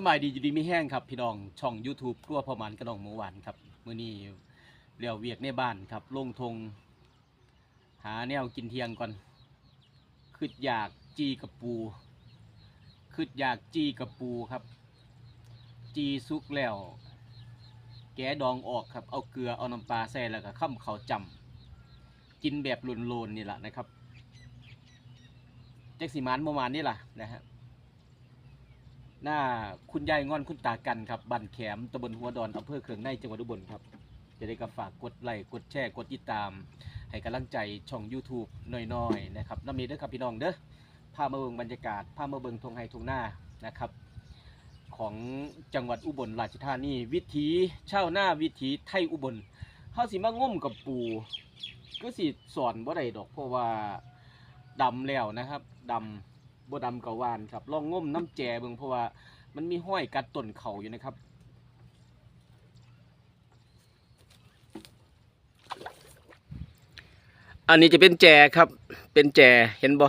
สบายดีอยู่ดีไม่แห้งครับ พี่น้องช่อง YouTube กลัวประมาณกระดองหมูหวานครับมื้อนี้เรียวเวียกในบ้านครับ ลงทง หาแนวกินเที่ยงก่อนคืดอยากจีกับปูคืดอยากจีกับปูครับ จีซุกแล้ว แกดองออกครับ เอาเกลือเอาน้ำปลาใส่แล้วก็ข้ามเขาจำกินแบบโลนๆนี่แหละนะครับแจ็คสีมานเมื่อวานนี่ล่ะนะฮะ หน้าคุณยายงอนคุณตากันครับบันแขมตำบลหัวดอนอำเภอเคืองในจังหวัดอุบลครับ จะได้ก็ฝากกดไลค์กดแชร์กดติดตาม ให้กำลังใจช่อง YouTube น้อยๆนะครับน้ำนี้เด้อครับพี่น้องเด้อพามาเบิงบรรยากาศพามาเบิงทงไฮทงหน้านะครับของจังหวัดอุบลราชธานีวิถีชาวนาวิถีไทยอุบลเฮาสิมาง่มกับปูก็สิสอนบ่ได้ดอกเพราะว่าดำแล้วนะครับดำ บ่ดำกะวานครับลองง่มน้ำแจเบิ่งเพราะว่ามันมีห้อยกัดต้นเขาอยู่นะครับอันนี้จะเป็นแจครับ เป็นแจเห็นบ่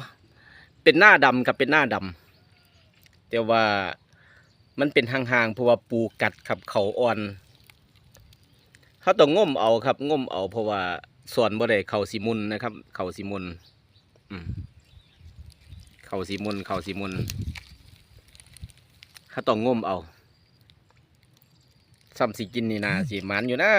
เป็นหน้าดำครับเป็นหน้าดำแต่ว่ามันเป็นห่างๆเพราะว่าปูกัดครับเขาอ่อนเขาต้องง่มเอาครับง่มเอาเพราะว่าส่วนบ่ได้เขาสีมุนนะครับ เขาสีมุน อืม เขาสีมุนเขาสีมุนเขาต้องงมเอาซ้ำสีกินนี่นาสีหมันอยู่นะ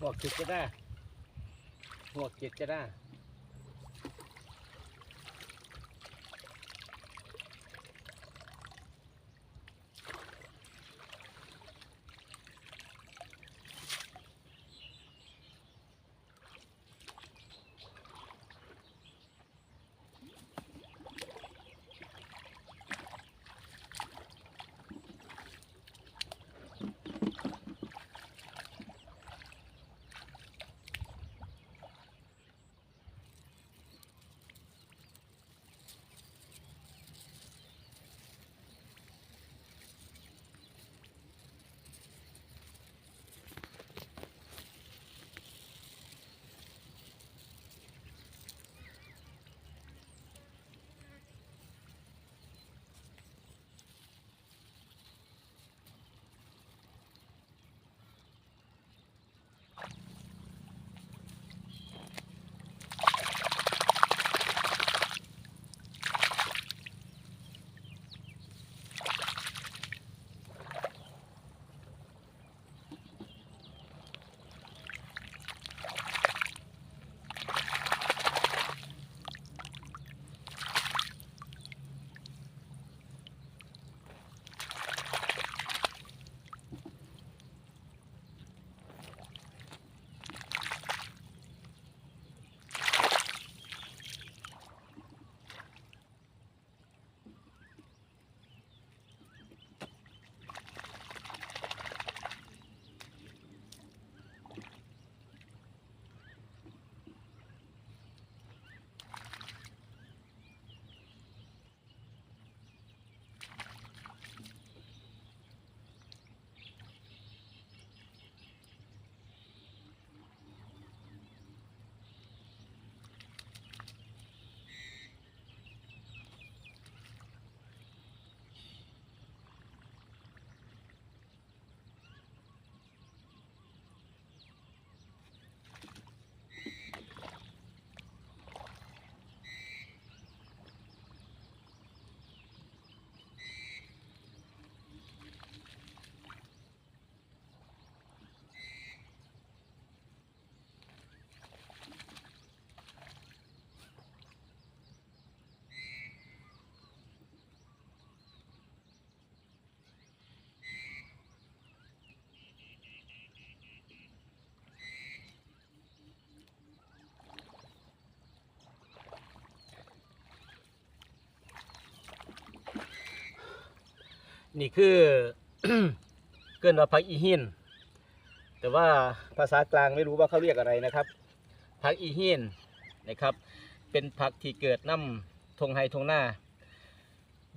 หัวเก็ดจะได้หัวเก็ดจะได้ นี่คือเกินว่าพักอีหินแต่ว่าภาษากลางไม่รู้ว่าเขาเรียกอะไรนะครับพักอีหินนะครับ เป็นผักที่เกิดน้ำทงไฮทงหน้า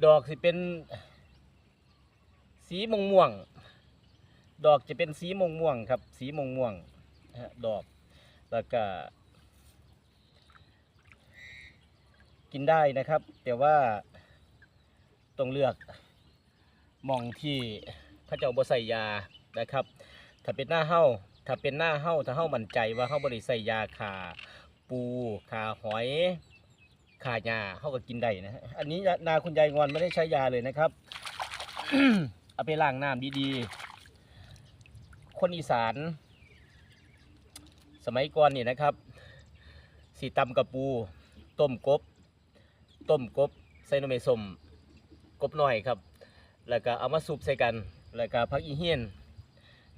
ดอกสิเป็นสีม่วงม่วง ดอกจะเป็นสีม่วงม่วงครับ สีม่วงม่วงดอก แล้วก็ กินได้นะครับ แต่ว่าต้องเลือก มองที่เขาเจ้าบ่ใส่ยานะครับ ถ้าเป็นหน้าเห่าถ้าเป็นหน้าเห่าถ้าเห่ามั่นใจว่าเห่าบ่ได้ใส่ยาขาปูขาหอยขาหญ้าเห่าก็กินได้นะอันนี้นาคุณยายงอนไม่ได้ใช้ยาเลยนะครับ เอาไปล้างน้ำดีๆ คนอีสาน สมัยก่อนนี่นะครับสีตำกระปู ต้มกบ ต้มกบ ใส่นมเมสมกบหน่อยครับ แล้วก็เอามาซุปใส่กัน แล้วก็พักอีเฮียน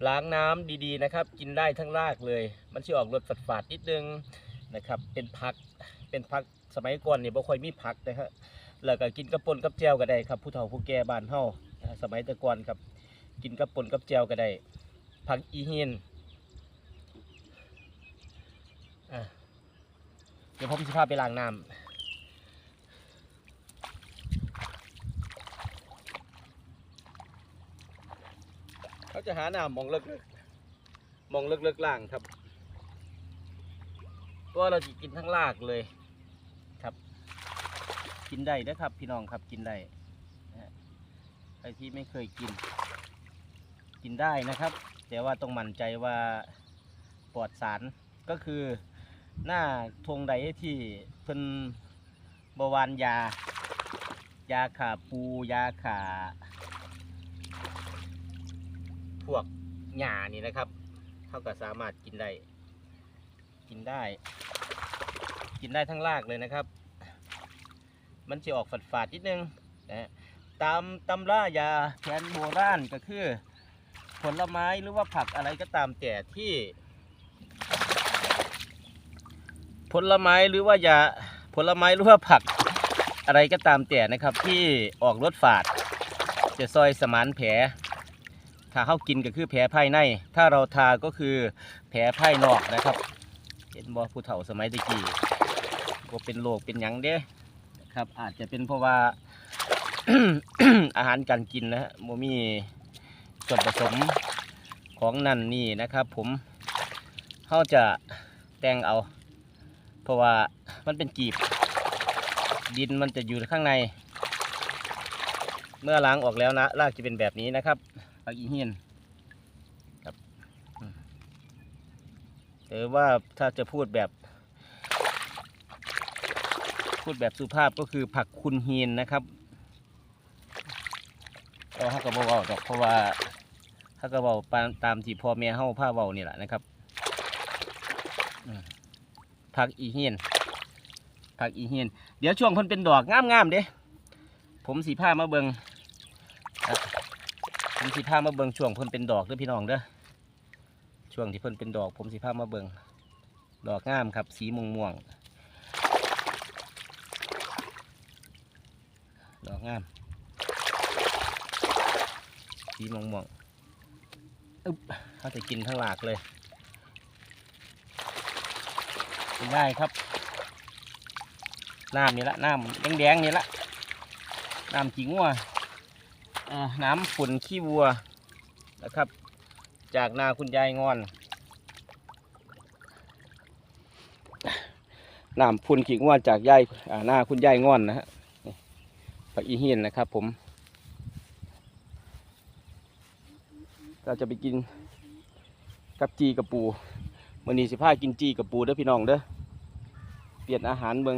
ล้างน้ำดีๆนะครับ กินได้ทั้งรากเลย มันจะออกรสฝาดๆนิดนึงนะครับ เป็นผักเป็นผักสมัยก่อนเนี่ยบ่ค่อยมีผักนะฮะแล้วก็กินกับปนกับแจวก็ได้ครับ ผู้เฒ่าผู้แก่บ้านเฮาสมัยแต่ก่อนครับ กินกับปนกับแจวก็ได้ผักอีเฮียนเดี๋ยวผมจะพาไปล้างน้ำ เขา จะหาหน้ามองเลิกๆมองเลิกๆล่างครับเพราะว่าเราจะกินทั้งรากเลยครับ กินได้นะครับ พี่น้องครับกินได้ใครที่ไม่เคยกิน กินได้นะครับ แต่ว่าต้องมั่นใจว่าปลอดสารก็คือหน้าทงใดที่เพิ่นบหวานยา ยาขาปูยาขา พวกหญ้านี่นะครับเขาก็สามารถกินได้ กินได้ กินได้ทั้งรากเลยนะครับ มันจะออกฝาดๆนิดนึงนะตามตำรายาแผนโบราณก็คือ ผลไม้หรือว่าผักอะไรก็ตามแต่ที่ ผลไม้หรือว่ายาผลไม้หรือว่าผักอะไรก็ตามแต่นะครับที่ออกรสฝาด จะซอยสมานแผล ถ้าเข้ากินก็คือแผลภายใน ถ้าเราทาก็คือแผลภายนอกนะครับ เห็นบ่ผู้เฒ่าสมัยตะกี้บ่เป็นโรคเป็นหยังเด้นะครับ อาจจะเป็นเพราะว่า อาหารการกินนะฮะบ่มีส่วนผสมของนั่นนี่นะครับ ผมเขาจะแต่งเอา เพราะว่ามันเป็นกีบ ดินมันจะอยู่ข้างใน เมื่อล้างออกแล้วนะรากจะเป็นแบบนี้นะครับ ผักอีเฮียนครับอืมแต่ว่าถ้าจะพูดแบบ พูดแบบสุภาพก็คือผักคุณเฮียนนะครับเราเขาก็บอกเอาดอกเพราะว่าเขาก็บอกตามที่พ่อแม่เฮาผ้าเบานี่แหละนะครับผักอีเฮียนผักอีเฮียน เดี๋ยวช่วงเพิ่นเป็นดอกงามๆเด้ ผมสีผ้ามาเบิงอะ ผมสีผ้ามาเบิงช่วงเพิ่นเป็นดอกเด้อพี่น้องเด้อช่วงที่เพิ่นเป็นดอก ผมสีผ้ามาเบิงดอกงามครับ สีม่วงม่วงดอกงาม สีม่วงม่วงอึ๊บเขาจะกินทั้งหลากเลยกินได้ครับน้ำนี่ละน้ำแดงๆนี่ละน้ำขี้งัวเอ่อ น้ำฝุ่นขี้วัวนะครับ จากนาคุณยายงอนน้ำฝุ่นขี้งัวจากยายอ่านาคุณยายงอนนะฮะนี่ผักอีเฮียนนะครับผม เราจะไปกินกับจีกับปูวันนี้สิพากินจีกับปูเด้อพี่น้องเด้อเปลี่ยนอาหารเบิง